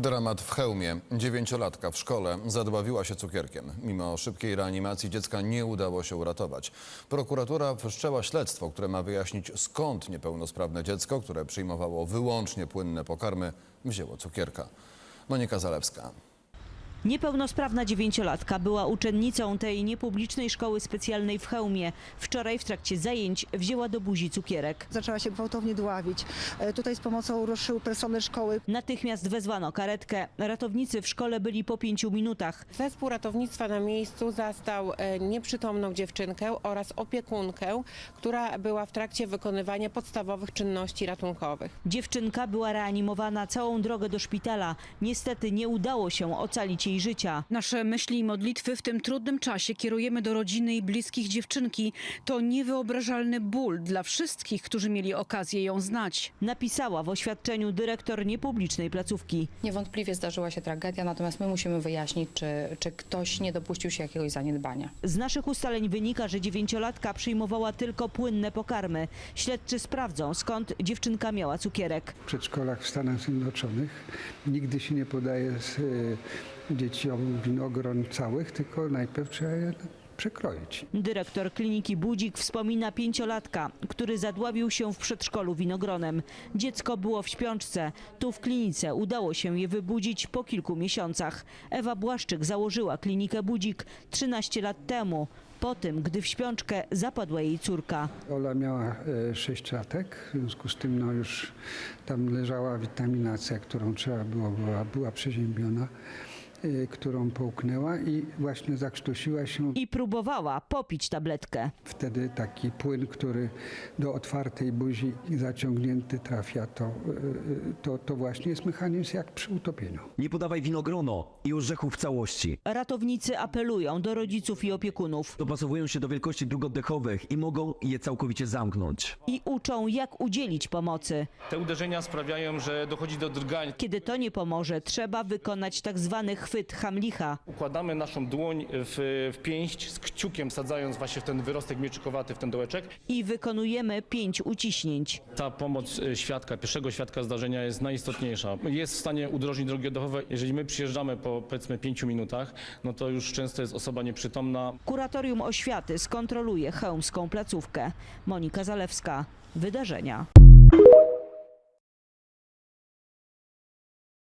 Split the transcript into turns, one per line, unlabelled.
Dramat w Chełmie. Dziewięciolatka w szkole zadławiła się cukierkiem. Mimo szybkiej reanimacji dziecka nie udało się uratować. Prokuratura wszczęła śledztwo, które ma wyjaśnić skąd niepełnosprawne dziecko, które przyjmowało wyłącznie płynne pokarmy, wzięło cukierka. Monika Zalewska.
Niepełnosprawna dziewięciolatka była uczennicą tej niepublicznej szkoły specjalnej w Chełmie. Wczoraj w trakcie zajęć wzięła do buzi cukierek.
zaczęła się gwałtownie dławić. E, Tutaj z pomocą ruszył personel szkoły.
Natychmiast wezwano karetkę. Ratownicy w szkole byli po pięciu minutach.
Zespół ratownictwa na miejscu zastał e, nieprzytomną dziewczynkę oraz opiekunkę, która była w trakcie wykonywania podstawowych czynności ratunkowych.
Dziewczynka była reanimowana całą drogę do szpitala. Niestety nie udało się ocalić jej życia.
Nasze myśli i modlitwy w tym trudnym czasie kierujemy do rodziny i bliskich dziewczynki. To niewyobrażalny ból dla wszystkich, którzy mieli okazję ją znać.
Napisała w oświadczeniu dyrektor niepublicznej placówki.
Niewątpliwie zdarzyła się tragedia, natomiast my musimy wyjaśnić, czy, czy ktoś nie dopuścił się jakiegoś zaniedbania.
Z naszych ustaleń wynika, że dziewięciolatka przyjmowała tylko płynne pokarmy. Śledczy sprawdzą, skąd dziewczynka miała cukierek.
w przedszkolach w Stanach Zjednoczonych nigdy się nie podaje z, y, dzieciom winogron całych, tylko najpierw trzeba je przekroić.
Dyrektor kliniki Budzik wspomina pięciolatka, który zadławił się w przedszkolu winogronem. Dziecko było w śpiączce. Tu w klinice udało się je wybudzić po kilku miesiącach. Ewa Błaszczyk założyła klinikę Budzik 13 lat temu, po tym, gdy w śpiączkę zapadła jej córka.
Ola miała e, 6 latek, w związku z tym no już tam leżała witamina C, którą trzeba było, była, była przeziębiona, którą połknęła i właśnie zakrztusiła się
I próbowała popić tabletkę.
wtedy taki płyn, który do otwartej buzi zaciągnięty trafia, to, e, to, to właśnie jest mechanizm jak przy utopieniu.
Nie podawaj winogrono i orzechu w całości.
Ratownicy apelują do rodziców i opiekunów
Dopasowują się do wielkości dróg oddechowych i mogą je całkowicie zamknąć.
i uczą, jak udzielić pomocy.
Te uderzenia sprawiają, że dochodzi do drgań.
Kiedy to nie pomoże, trzeba wykonać tak zwany chwyt hamlicha.
Układamy naszą dłoń w, w pięść z kciukiem, sadzając właśnie w ten wyrostek mieczykowaty, w ten dołeczek.
i wykonujemy pięć uciśnięć.
Ta pomoc y, świadka, pierwszego świadka zdarzenia jest najistotniejsza. Jest w stanie udrożnić drogi oddechowe. Jeżeli my przyjeżdżamy po powiedzmy pięciu minutach, no to już często jest osoba nieprzytomna.
Kuratorium Oświaty skontroluje chełmską placówkę. Monika Zalewska, Wydarzenia.